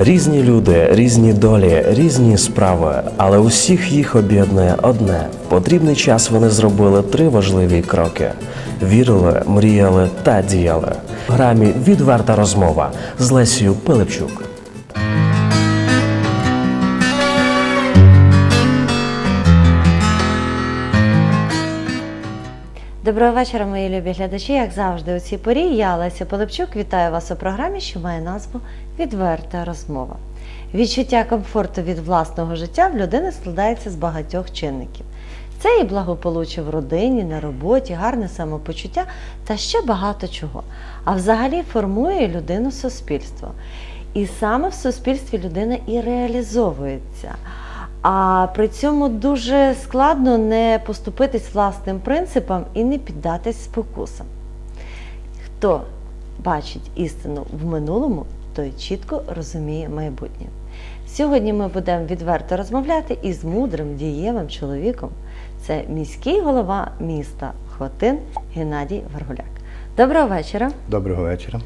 Різні люди, різні долі, різні справи, але усіх їх об'єднує одне. Потрібний час вони зробили три важливі кроки: вірили, мріяли та діяли. В грамі відверта розмова з Лесією Пилипчук. Доброго вечора, мої любі глядачі. Як завжди, у цій порі я Леся Пилипчук вітаю вас у програмі, що має назву Відверта розмова. Відчуття комфорту від власного життя в людини складається з багатьох чинників. Це і благополуччя в родині, на роботі, гарне самопочуття та ще багато чого. А взагалі формує людину суспільство. І саме в суспільстві людина і реалізовується. А при цьому дуже складно не поступитись власним принципам і не піддатись спокусам. Хто бачить істину в минулому, той чітко розуміє майбутнє. Сьогодні ми будемо відверто розмовляти із мудрим дієвим чоловіком. Це міський голова міста Хотин Геннадій Варгуляк. Доброго вечора. Доброго вечора.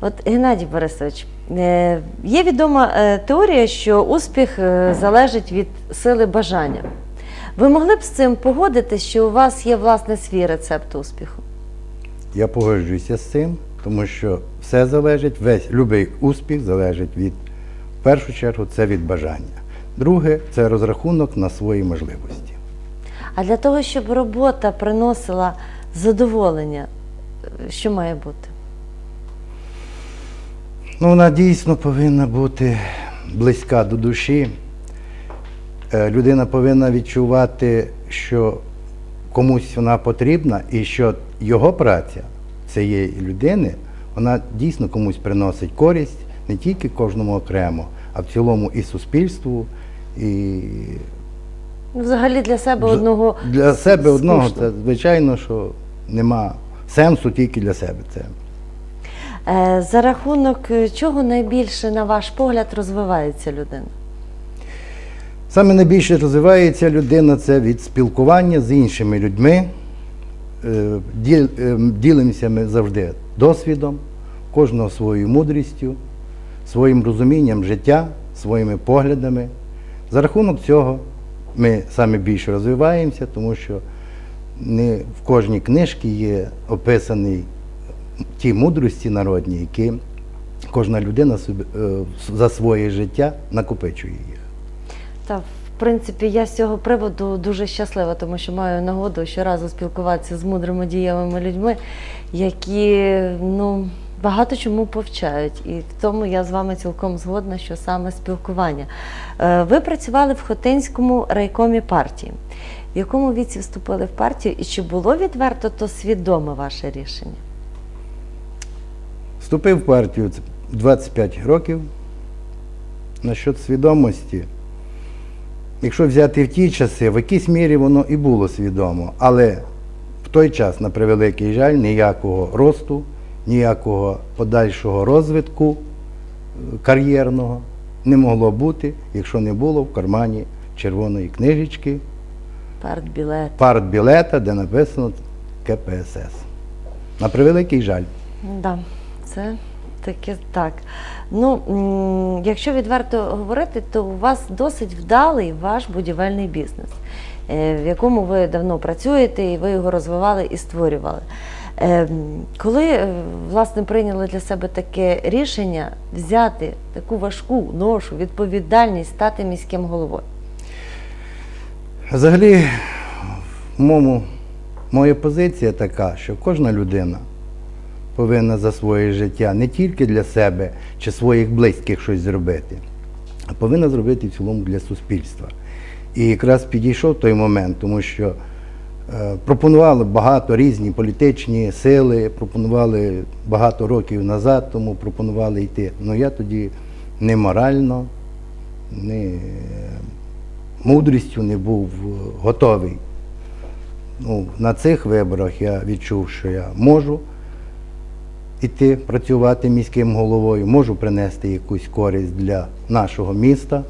От Геннадій Борисович, е, є відома е, теорія, що успіх е, залежить від сили бажання. Ви могли б з цим погодитись, що у вас є власне свій рецепт успіху? Я погоджуюся з цим, тому що все залежить, весь любий успіх залежить від, в першу чергу, це від бажання. Друге це розрахунок на свої можливості. А для того, щоб робота приносила задоволення, що має бути? Ну, вона дійсно повинна бути близька до душі. Е, Людина повинна відчувати, що комусь вона потрібна, і що його праця цієї людини, вона дійсно комусь приносить користь не тільки кожному окремо, а в цілому і суспільству, і Ну, Взагалі для себе одного Для себе одного це звичайно, що нема сенсу тільки для себе. Це За рахунок е, чого найбільше, на ваш погляд, розвивається людина? саме найбільше розвивається людина це від спілкування з іншими людьми. Е, діл- е, Ділимося ми завжди досвідом, кожного своєю мудрістю, своїм розумінням життя, своїми поглядами. За рахунок цього ми саме більше розвиваємося, тому що не в кожній книжці є описані ті мудрості народні, які кожна людина собі, е, за своє життя накопичує їх. Та в принципі я з цього приводу дуже щаслива, тому що маю нагоду щоразу спілкуватися з мудрими дієвими людьми, які ну. Багато чому повчають, і в тому я з вами цілком згодна, що саме спілкування. Е, Ви працювали в Хотинському райкомі партії. В якому віці вступили в партію, і чи було відверто то свідоме ваше рішення? Вступив в партію 25 років. Насчет свідомості, якщо взяти в ті часи, в якійсь мірі воно і було свідомо, але в той час, на превеликий жаль, ніякого росту, ніякого подальшого розвитку е, кар'єрного не могло бути, якщо не було в кармані червоної книжечки, Партбілет. партбілета, де написано КПСС. На превеликий жаль. Да, це таке так. Ну, якщо відверто говорити, то у вас досить вдалий ваш будівельний бізнес, е, в якому ви давно працюєте, і ви його розвивали і створювали. Е, Коли е, власне прийняли для себе таке рішення взяти таку важку ношу, відповідальність, стати міським головою? Взагалі, в моєму, моя позиція така, що кожна людина повинна за своє життя не тільки для себе чи своїх близьких щось зробити, а повинна зробити в цілому для суспільства. І якраз підійшов той момент, тому що е, пропонували багато різні політичні сили, пропонували багато років назад, тому пропонували йти. Ну я тоді не морально, не мудрістю не був е, готовий. Ну, на цих виборах я відчув, що я можу іти працювати міським головою, можу принести якусь користь для нашого міста.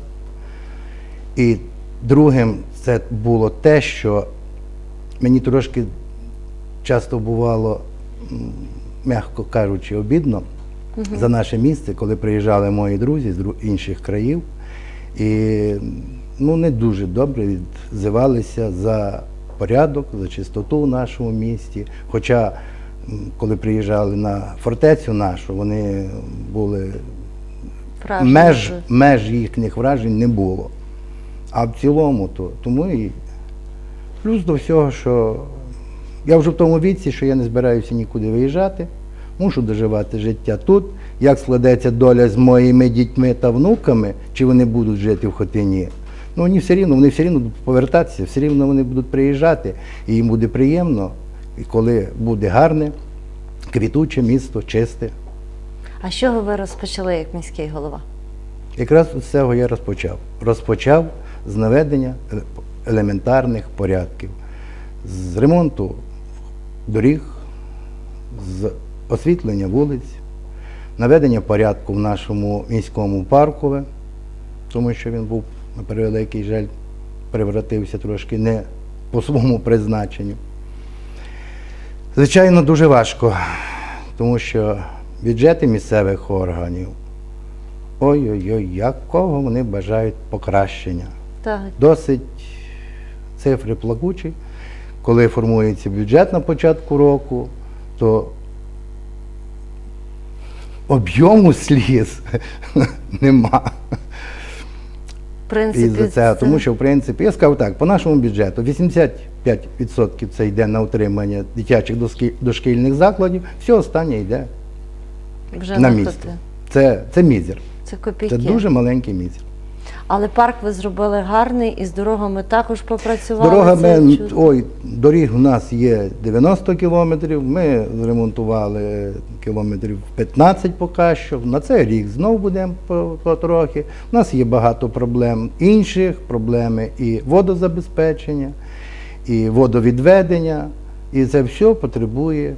І другим це було те, що мені трошки часто бувало, м'яко кажучи, обідно, за наше місце, коли приїжджали мої друзі з інших країв. І ну, не дуже добре відзивалися за порядок, за чистоту в нашому місті. Хоча, коли приїжджали на фортецю нашу, вони були Враження меж, меж їхніх вражень не було. А в цілому, то тому і плюс до всього, що я вже в тому віці, що я не збираюся нікуди виїжджати, мушу доживати життя тут. Як складеться доля з моїми дітьми та внуками, чи вони будуть жити в Хотині, ну вони все рівно, вони все рівно будуть повертатися, все рівно вони будуть приїжджати, і їм буде приємно, і коли буде гарне, квітуче місто, чисте. А з чого ви розпочали як міський голова? Якраз з цього я розпочав. Розпочав з наведення елементарних порядків, з ремонту доріг, з освітлення вулиць, наведення порядку в нашому міському паркове, тому що він був, на превеликий жаль, превратився трошки не по своєму призначенню. Звичайно, дуже важко, тому що бюджети місцевих органів Ой-ой-ой, якого вони бажають покращення. Так. Досить цифри плакучі. Коли формується бюджет на початку року, то об'єму сліз нема. Принципі, І за це, тому що, в принципі, я сказав так, по нашому бюджету 85% це йде на утримання дитячих дошкільних закладів, все останнє йде вже на місто. Це, це мізер. Це копійки. Це дуже маленький мізер. Але парк ви зробили гарний і з дорогами також попрацювали. дорогами, Це ой, доріг у нас є 90 кілометрів, ми зремонтували кілометрів 15 поки що. На цей рік знову будемо потрохи. У нас є багато проблем інших, проблеми і водозабезпечення, і водовідведення. І це все потребує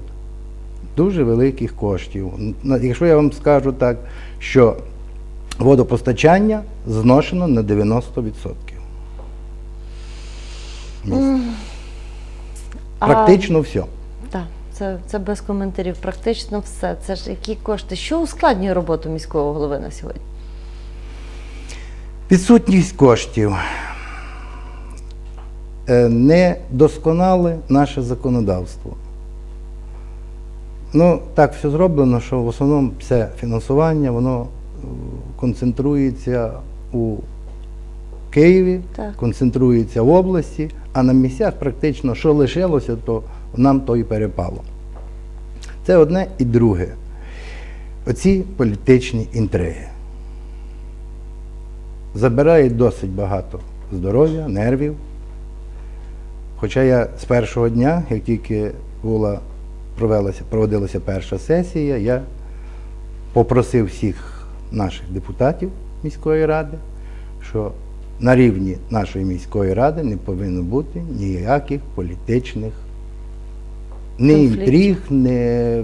дуже великих коштів. Якщо я вам скажу так, що водопостачання зношено на 90%. А- Практично все. Так, це, це без коментарів. Практично все. Це ж які кошти. Що ускладнює роботу міського голови на сьогодні? Відсутність коштів. Е, Недосконале наше законодавство. Ну, так все зроблено, що в основному все фінансування, воно концентрується у Києві, Так. концентрується в області, а на місцях практично що лишилося, то нам то і перепало. Це одне і друге. Оці політичні інтриги забирають досить багато здоров'я, нервів. Хоча я з першого дня, як тільки була, провелася, проводилася перша сесія, я попросив всіх наших депутатів міської ради, що на рівні нашої міської ради не повинно бути ніяких політичних ні інтриг, ні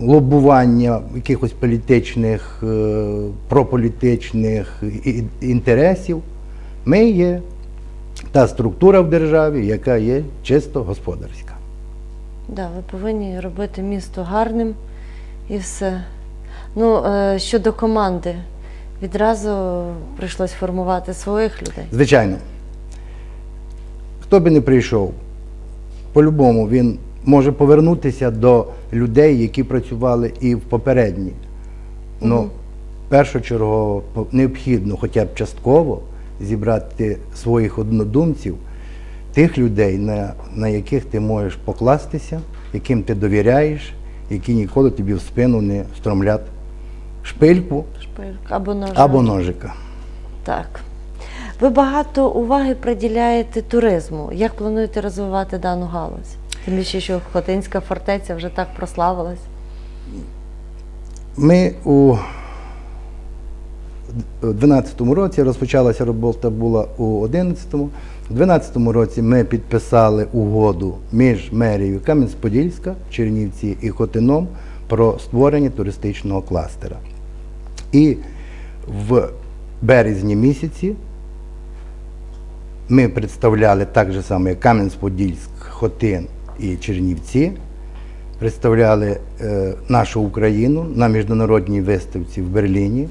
лобування якихось політичних, е, прополітичних інтересів. Ми є та структура в державі, яка є чисто господарська. Да, ви повинні робити місто гарним і все. Ну, е, щодо команди, відразу прийшлось формувати своїх людей. Звичайно, хто би не прийшов, по-любому він може повернутися до людей, які працювали і в попередні. Ну, першочергово по- необхідно хоча б частково зібрати своїх однодумців, тих людей, на, на яких ти можеш покластися, яким ти довіряєш, які ніколи тобі в спину не стромлять шпильку Шпильк або ножа. або ножика. Так. Ви багато уваги приділяєте туризму. Як плануєте розвивати дану галузь? Тим більше, що Хотинська фортеця вже так прославилась. Ми у 2012 році розпочалася робота була у 2011. У 2012 році ми підписали угоду між мерією Кам'янець-Подільська, Чернівці і Хотином про створення туристичного кластера. І в березні місяці ми представляли так же само, як Кам'янець-Подільськ, Хотин і Чернівці, представляли е, нашу Україну на міжнародній виставці в Берліні.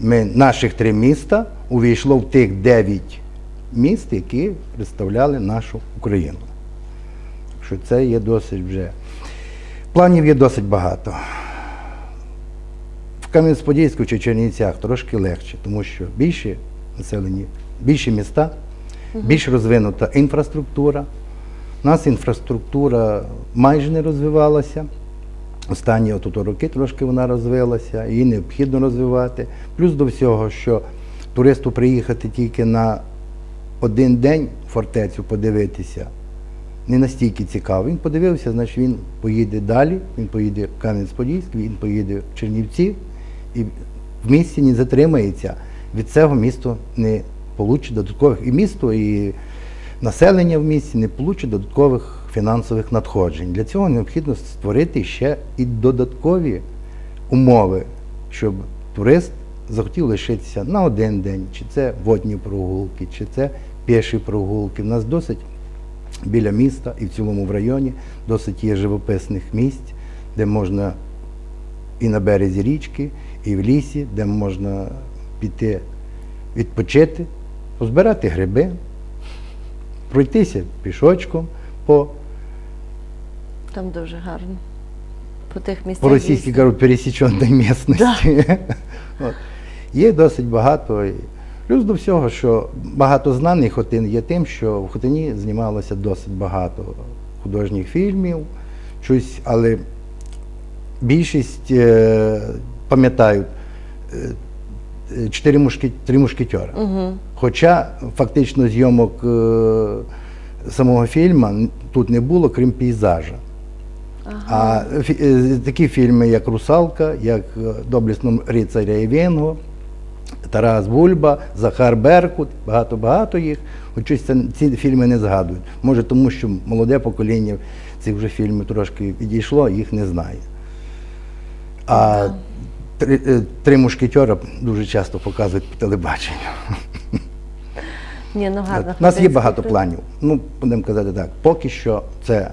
Ми, наших три міста увійшло в тих дев'ять міст, які представляли нашу Україну. Що це є досить вже. Планів є досить багато. Кам'янець-Подільську чи Чернівцях трошки легше, тому що більші населені, більші міста, більш розвинута інфраструктура. У нас інфраструктура майже не розвивалася. Останні от роки трошки вона розвилася, її необхідно розвивати. Плюс до всього, що туристу приїхати тільки на один день в фортецю подивитися не настільки цікаво. Він подивився, значить він поїде далі, він поїде в Кам'янець-Подільський, він поїде в Чернівці і в місті не затримається. Від цього місто не получить додаткових і місто, і населення в місті не получить додаткових фінансових надходжень. Для цього необхідно створити ще і додаткові умови, щоб турист захотів лишитися на один день, чи це водні прогулки, чи це піші прогулки. У нас досить біля міста і в цілому в районі досить є живописних місць, де можна і на березі річки, і в лісі, де можна піти відпочити, позбирати гриби, пройтися пішочком по, Там дуже гарно. По тих місцях. по-російськи кажуть, пересіченої місності. От. Є досить багато. Плюс до всього, що багато знаних хотин є тим, що в Хотині знімалося досить багато художніх фільмів, щось, але більшість е, пам'ятають е, е, чотири мушки, три мушкетера. Хоча фактично зйомок е, самого фільму тут не було, крім пейзажа. А фі- е, такі фільми, як Русалка, як Доблісно рицаря Євенго, Тарас Бульба, Захар Беркут, багато-багато їх. От ці фільми не згадують. Може, тому що молоде покоління цих вже фільмів трошки відійшло, їх не знає. А три, е, три мушкетера дуже часто показують по телебаченню. Ні, ну гарно. У нас є багато планів. Ну, будемо казати так, поки що це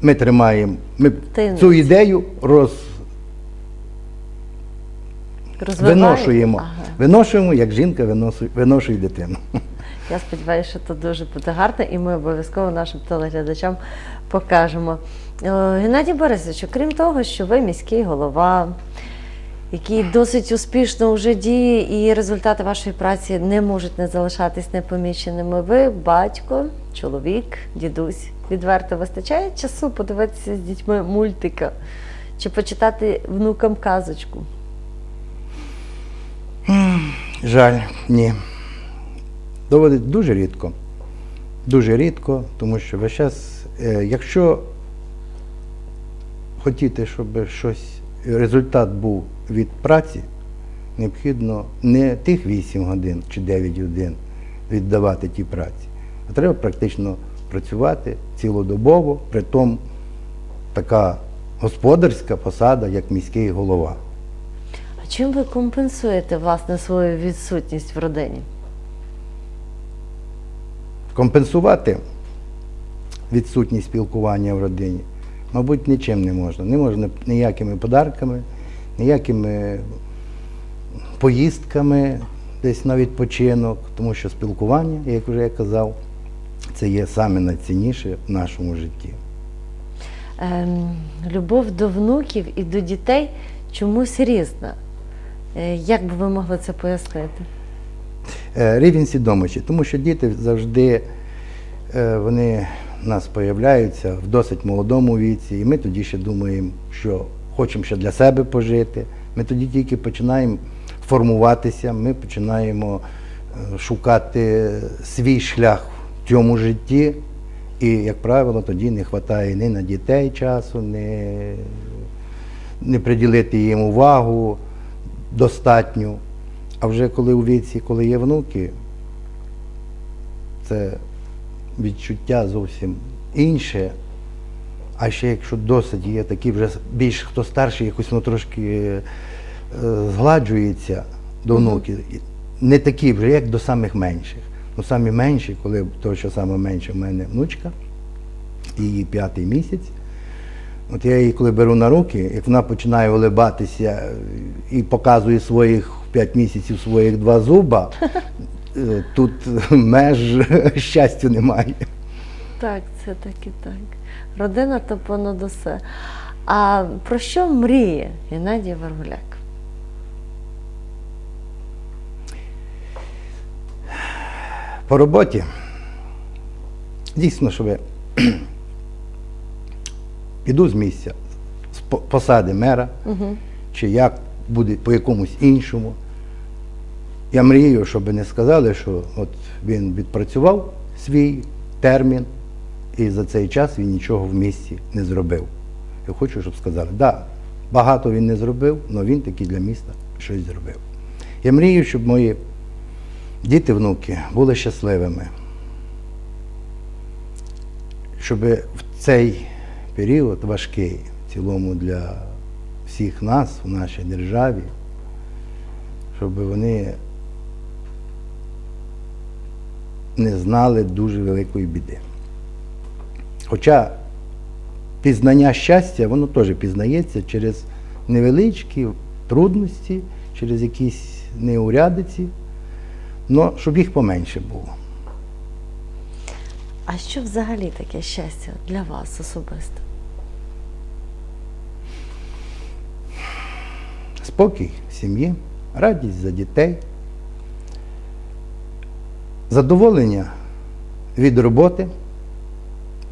ми тримаємо, ми Таємницю. цю ідею роз, виношуємо. Ага. Виношуємо, як жінка виносує, виношує дитину. Я сподіваюся, що це дуже буде гарно, і ми обов'язково нашим телеглядачам покажемо. Е, Геннадій Борисович, окрім того, що ви міський голова, який досить успішно вже діє, і результати вашої праці не можуть не залишатись непоміченими. Ви батько, чоловік, дідусь. Відверто вистачає часу подивитися з дітьми мультика чи почитати внукам казочку. Жаль, ні. Доводить дуже рідко. Дуже рідко, тому що весь час, е, якщо хотіти, щоб щось, результат був від праці, необхідно не тих 8 годин чи 9 годин віддавати тій праці, а треба практично працювати цілодобово, при тому така господарська посада, як міський голова. А чим ви компенсуєте власне свою відсутність в родині? Компенсувати відсутність спілкування в родині, мабуть, нічим не можна. Не можна ніякими подарками, ніякими поїздками десь на відпочинок, тому що спілкування, як вже я казав, це є саме найцінніше в нашому житті. Ем, любов до внуків і до дітей чомусь різна. Е, Як би ви могли це пояснити? Е, Рівень свідомості, тому що діти завжди е, вони в нас появляються в досить молодому віці, і ми тоді ще думаємо, що хочемо ще для себе пожити. Ми тоді тільки починаємо формуватися, ми починаємо е, шукати свій шлях в цьому житті. І, як правило, тоді не вистачає ні на дітей часу, ні, не приділити їм увагу достатню. А вже коли у віці, коли є внуки, це відчуття зовсім інше. А ще якщо досить є такі вже більш хто старший, якось воно трошки е, згладжується до внуків. Не такі вже, як до самих менших. Ну, самі менші, коли то, що саме менше в мене внучка, її п'ятий місяць, От я її коли беру на руки, як вона починає улибатися і показує своїх 5 місяців своїх два зуба, е, тут меж щастя немає. Так, це так і так. Родина то понад усе. А про що мріє Геннадій Варгуляк? По роботі, дійсно, що ви піду з місця, з посади мера, Угу. чи як буде по якомусь іншому. Я мрію, щоб не сказали, що от він відпрацював свій термін, і за цей час він нічого в місті не зробив. Я хочу, щоб сказали, так, да, багато він не зробив, але він таки для міста щось зробив. Я мрію, щоб мої діти, внуки були щасливими. Щоб в цей період важкий в цілому для всіх нас у нашій державі, щоб вони не знали дуже великої біди. Хоча пізнання щастя, воно теж пізнається через невеличкі трудності, через якісь неурядиці, але щоб їх поменше було. А що взагалі таке щастя для вас особисто? Спокій в сім'ї, радість за дітей, задоволення від роботи,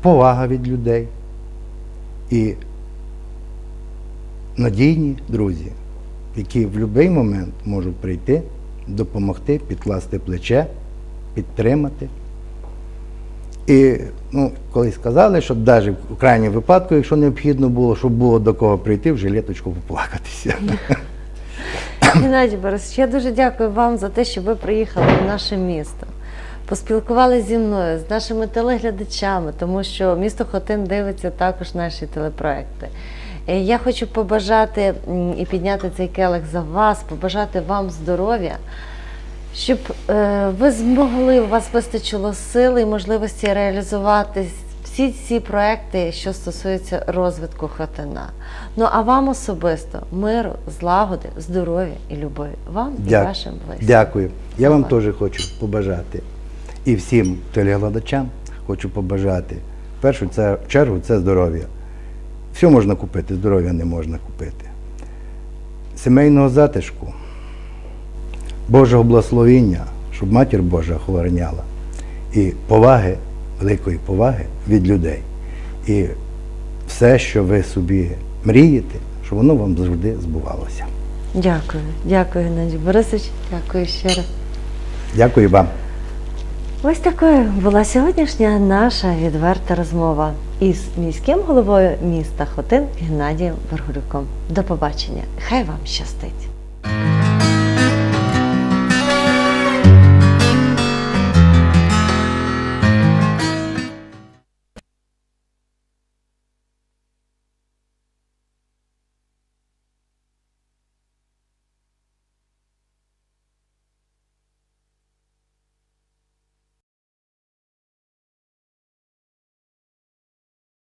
повага від людей і надійні друзі, які в будь-який момент можуть прийти, допомогти, підкласти плече, підтримати. І ну, колись сказали, що навіть в крайньому випадку, якщо необхідно було, щоб було до кого прийти, в жилеточку поплакатися. Геннадій Борисович, я дуже дякую вам за те, що ви приїхали в наше місто. Поспілкувалися зі мною, з нашими телеглядачами, тому що місто Хотин дивиться також наші телепроекти. Е, Я хочу побажати і підняти цей келих за вас, побажати вам здоров'я, щоб е, ви змогли, у вас вистачило сили і можливості реалізувати всі ці проекти, що стосуються розвитку Хотина. Ну а вам особисто миру, злагоди, здоров'я і любові. Вам і Дя- вашим близьким. Дякую. Я вам теж хочу побажати. І всім телеглядачам хочу побажати. В першу чергу це здоров'я. Все можна купити, здоров'я не можна купити. Сімейного затишку, Божого благословіння, щоб матір Божа охороняла. І поваги, великої поваги від людей. І все, що ви собі мрієте, щоб воно вам завжди збувалося. Дякую, дякую, Геннадій Борисович. Дякую ще раз. Дякую вам. Ось такою була сьогоднішня наша відверта розмова із міським головою міста Хотин Геннадієм Варгулюком. До побачення. Хай вам щастить!